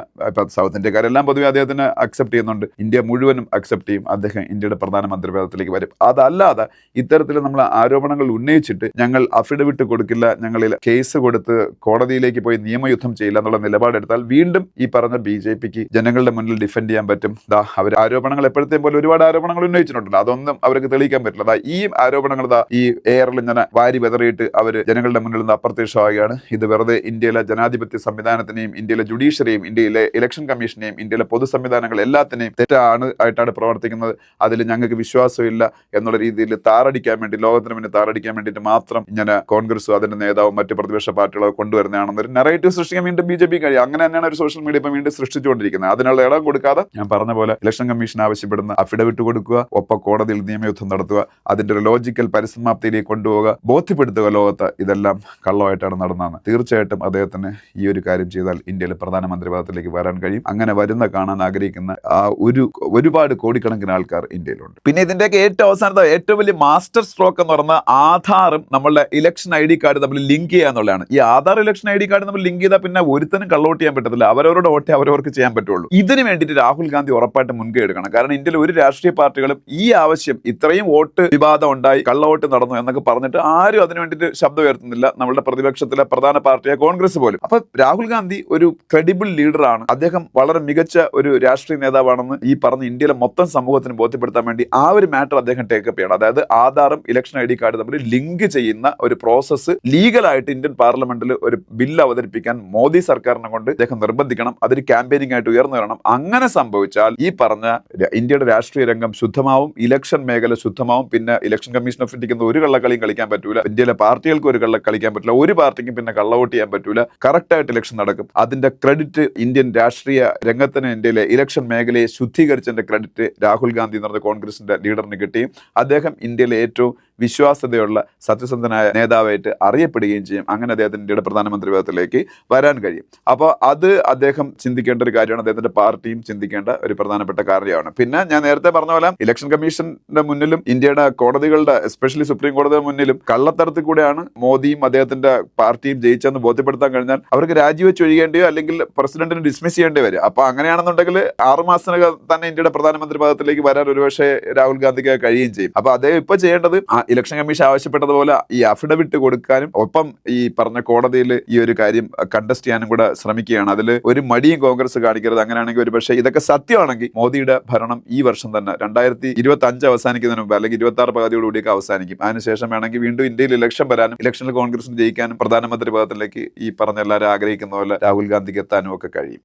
S1: സൗത്ത് ഇന്ത്യക്കാരെല്ലാം പൊതുവെ അദ്ദേഹത്തിന് അക്സെപ്റ്റ് ചെയ്യുന്നുണ്ട്. ഇന്ത്യ മുഴുവനും അക്സെപ്റ്റ് ചെയ്യും. അദ്ദേഹം ഇന്ത്യയുടെ പ്രധാനമന്ത്രി പദത്തിലേക്ക് വരും. അതല്ലാതെ ഇത്തരത്തിൽ നമ്മൾ ആരോപണങ്ങൾ ഉന്നയിച്ചിട്ട് ഞങ്ങൾ അഫിഡവിറ്റ് കൊടുക്കില്ല ഞങ്ങളിൽ കേസ് കൊടുത്ത് കോടതിയിലേക്ക് പോയി നിയമയുദ്ധം ചെയ്യില്ല എന്നുള്ള നിലപാടെടുത്താൽ വീണ്ടും ഈ പറഞ്ഞ ബി ജെ പിക്ക് ജനങ്ങളുടെ മുന്നിൽ ഡിഫെൻഡ് ചെയ്യാൻ പറ്റും. ദാ അവർ ആരോപണങ്ങൾ എപ്പോഴത്തെയും പോലെ ഒരുപാട് ആരോപണങ്ങൾ ഉന്നയിച്ചിട്ടുണ്ടല്ലോ. അതൊന്നും അവർക്ക് തെളിയിക്കാൻ പറ്റില്ല. ദാ ഈ ആരോപണങ്ങൾ ദാ ഈ എയറിൽ ഇങ്ങനെ വാരി വെതറിയിട്ട് അവർ ജനങ്ങളുടെ മുന്നിൽ നിന്ന് അപ്രത്യക്ഷ പ്രത്യക്ഷമാവുകയാണ് ഇത് വെറുതെ ഇന്ത്യയിലെ ജനാധിപത്യ സംവിധാനത്തിനെയും ഇന്ത്യയിലെ ജുഡീഷ്യറിയും ഇന്ത്യയിലെ ഇലക്ഷൻ കമ്മീഷനെയും ഇന്ത്യയിലെ പൊതു സംവിധാനങ്ങൾ എല്ലാത്തിനെയും തെറ്റാണ് ആയിട്ടാണ് പ്രവർത്തിക്കുന്നത്. അതിൽ ഞങ്ങൾക്ക് വിശ്വാസമില്ല എന്നുള്ള രീതിയിൽ താറടിക്കാൻ വേണ്ടി ലോകത്തിന് മുന്നിൽ താറടിക്കാൻ വേണ്ടിയിട്ട് മാത്രം ഇങ്ങനെ കോൺഗ്രസും അതിന്റെ നേതാവും മറ്റ് പ്രതിപക്ഷ പാർട്ടികളൊക്കെ കൊണ്ടുവരുന്നതാണെന്നൊരു നെറേറ്റീവ് സൃഷ്ടിക്കാൻ വീണ്ടും ബി ജെ പി കഴിയും. അങ്ങനെ തന്നെയാണ് ഒരു സോഷ്യൽ മീഡിയ ഇപ്പം വീണ്ടും സൃഷ്ടിച്ചുകൊണ്ടിരിക്കുന്നത്. അതിനുള്ള ഇടം കൊടുക്കാതെ ഞാൻ പറഞ്ഞ പോലെ ഇലക്ഷൻ കമ്മീഷൻ ആവശ്യപ്പെടുന്ന അഫിഡവിറ്റ് കൊടുക്കുക ഒപ്പം കോടതിയിൽ നിയമയുദ്ധം നടത്തുക അതിന്റെ ഒരു ലോജിക്കൽ പരിസമാപ്തിയിലേക്ക് കൊണ്ടുപോവുക ബോധ്യപ്പെടുത്തുക ലോകത്ത് ഇതെല്ലാം കള്ളമായിട്ടാണ് നടന്നതെന്ന്. തീർച്ചയായിട്ടും അദ്ദേഹത്തിന് ഈ ഒരു കാര്യം ചെയ്താൽ ഇന്ത്യയിലെ പ്രധാനമന്ത്രി പദത്തിലേക്ക് വരാൻ കഴിയും. അങ്ങനെ വരുന്ന കാണാൻ ആഗ്രഹിക്കുന്ന ആ ഒരു ഒരുപാട് കോടിക്കണക്കിന് ആൾക്കാർ ഇന്ത്യയിലുണ്ട്. പിന്നെ ഇതിന്റെയൊക്കെ ഏറ്റവും അവസാനത്തെ ഏറ്റവും വലിയ മാസ്റ്റർ സ്ട്രോക്ക് എന്ന് പറഞ്ഞ ആധാറും നമ്മളുടെ ഇലക്ഷൻ ഐ ഡി കാർഡ് തമ്മിൽ ലിങ്ക് ചെയ്യുക എന്നുള്ളതാണ്. ഈ Aadhaar election I D card നമ്മൾ ലിങ്ക് ചെയ്താൽ പിന്നെ ഒരുത്തനും കള്ളവോട്ട് ചെയ്യാൻ പറ്റത്തില്ല. അവരവരുടെ വോട്ടേ അവരവർക്ക് ചെയ്യാൻ പറ്റുള്ളൂ. ഇതിന് വേണ്ടിയിട്ട് രാഹുൽ ഗാന്ധി ഉറപ്പായിട്ട് മുൻകൈ എടുക്കണം. കാരണം ഇന്ത്യയിലെ ഒരു രാഷ്ട്രീയ പാർട്ടികളും ഈ ആവശ്യം ഇത്രയും വോട്ട് വിവാദം ഉണ്ടായി കള്ളവോട്ട് നടന്നു എന്നൊക്കെ പറഞ്ഞിട്ട് ആരും അതിനു വേണ്ടിയിട്ട് ശബ്ദം ഉയർത്തുന്നില്ല. നമ്മളുടെ പ്രതിപക്ഷത്തിലെ പ്രധാന പാർട്ടിയായ കോൺഗ്രസ് പോലും. അപ്പൊ രാഹുൽ ഗാന്ധി ഒരു ക്രെഡിബിൾ ലീഡറാണ് അദ്ദേഹം വളരെ മികച്ച ഒരു രാഷ്ട്രീയ നേതാവാണെന്ന് ഈ പറഞ്ഞ ഇന്ത്യയിലെ മൊത്തം സമൂഹത്തിന് ബോധ്യപ്പെടുത്താൻ വേണ്ടി ആ ഒരു മാറ്റർ അദ്ദേഹം ടേക്കപ്പ് ചെയ്യണം. അതായത് ആധാറും ഇലക്ഷൻ ഐ ഡി കാർഡ് തമ്മിൽ ലിങ്ക് ചെയ്യുന്ന ഒരു പ്രോസസ്സ് ലീഗലായിട്ട് ഇന്ത്യൻ പാർലമെന്റിൽ ഒരു ബില്ല് അവതരിപ്പിക്കാൻ മോദി സർക്കാരിനെ കൊണ്ട് അദ്ദേഹം നിർബന്ധിക്കണം. അതൊരു ക്യാമ്പയിനിങ് ആയിട്ട് ഉയർന്നു വരണം. അങ്ങനെ സംഭവിച്ചാൽ ഈ പറഞ്ഞ ഇന്ത്യയുടെ രാഷ്ട്രീയ രംഗം ശുദ്ധമാവും. ഇലക്ഷൻ മേഖല ശുദ്ധമാവും. പിന്നെ ഇലക്ഷൻ കമ്മീഷൻ ഓഫ് ഇന്ത്യയ്ക്ക് ഒരു കള്ളക്കളിയും കളിക്കാൻ പറ്റൂല. ഇന്ത്യയിലെ പാർട്ടികൾക്ക് ഒരു കള്ള കളിക്കാൻ പറ്റില്ല ഒരു പാർട്ടിക്കും പിന്നെ കള്ളവോട്ട് ചെയ്യാൻ പറ്റൂല. കറക്റ്റ് ആയിട്ട് ഇലക്ഷൻ നടക്കും. അതിന്റെ ക്രെഡിറ്റ് ഇന്ത്യൻ രാഷ്ട്രീയ രംഗത്തിന് ഇന്ത്യയിലെ ഇലക്ഷൻ മേഖലയെ ശുദ്ധീകരിച്ചതിന്റെ ക്രെഡിറ്റ് രാഹുൽ ഗാന്ധി എന്ന് പറഞ്ഞ കോൺഗ്രസിന്റെ ലീഡറിന് കിട്ടിയും അദ്ദേഹം ഇന്ത്യയിലെ ഏറ്റവും വിശ്വാസ്യതയുള്ള സത്യസന്ധനായ നേതാവായിട്ട് അറിയപ്പെടുകയും ചെയ്യും. അങ്ങനെ അദ്ദേഹത്തിന്റെ പ്രധാനമന്ത്രി പദത്തിലേക്ക് വരാൻ കഴിയും. അപ്പോൾ അത് അദ്ദേഹം ചിന്തിക്കേണ്ട ഒരു കാര്യമാണ്. അദ്ദേഹത്തിന്റെ പാർട്ടിയും ചിന്തിക്കേണ്ട ഒരു പ്രധാനപ്പെട്ട കാര്യമാണ്. പിന്നെ ഞാൻ നേരത്തെ പറഞ്ഞ പോലെ ഇലക്ഷൻ കമ്മീഷന്റെ മുന്നിലും ഇന്ത്യയുടെ കോടതികളുടെ എസ്പെഷ്യലി സുപ്രീം കോടതിയുടെ മുന്നിലും കള്ളത്തരത്തിൽ കൂടെയാണ് മോദിയും അദ്ദേഹത്തിന്റെ പാർട്ടിയും ജയിച്ചെന്ന് ബോധ്യപ്പെടുത്താൻ കഴിഞ്ഞാൽ അവർക്ക് രാജിവെച്ച് ഒഴിയേണ്ടിയോ അല്ലെങ്കിൽ പ്രസിഡന്റിനെ ഡിസ്മിസ് ചെയ്യേണ്ടി വരും. അപ്പോൾ അങ്ങനെയാണെന്നുണ്ടെങ്കിൽ ആറ് മാസത്തിനകം തന്നെ ഇന്ത്യയുടെ പ്രധാനമന്ത്രി പദത്തിലേക്ക് വരാൻ ഒരുപക്ഷെ രാഹുൽ ഗാന്ധിക്ക് കഴിയുകയും ചെയ്യും. അപ്പോൾ അദ്ദേഹം ഇപ്പോൾ ചെയ്യേണ്ടത് ആ ഇലക്ഷൻ കമ്മീഷൻ ആവശ്യപ്പെട്ടതുപോലെ ഈ അഫിഡവിറ്റ് കൊടുക്കാനും ഒപ്പം ഈ പറഞ്ഞ കോടതിയിൽ ഈ ഒരു കാര്യം കണ്ടസ്റ്റ് ചെയ്യാനും കൂടെ ശ്രമിക്കുകയാണ്. അതിൽ ഒരു മടിയും കോൺഗ്രസ് കാണിക്കരുത്. അങ്ങനെയാണെങ്കിൽ ഒരു പക്ഷേ ഇതൊക്കെ സത്യമാണെങ്കിൽ മോദിയുടെ ഭരണം ഈ വർഷം തന്നെ രണ്ടായിരത്തി ഇരുപത്തി അഞ്ച് അവസാനിക്കുന്നതിന് മുമ്പ് അല്ലെങ്കിൽ ഇരുപത്തി ആറ് പകുതിയോടുകൂടിയൊക്കെ അവസാനിക്കും. അതിനുശേഷം വേണമെങ്കിൽ വീണ്ടും ഇന്ത്യയിൽ ഇലക്ഷൻ വരാനും ഇലക്ഷനിൽ കോൺഗ്രസിന് ജയിക്കാനും പ്രധാനമന്ത്രി പദത്തിലേക്ക് ഈ പറഞ്ഞ എല്ലാവരും ആഗ്രഹിക്കുന്ന പോലെ രാഹുൽ ഗാന്ധിക്ക് എത്താനും ഒക്കെ കഴിയും.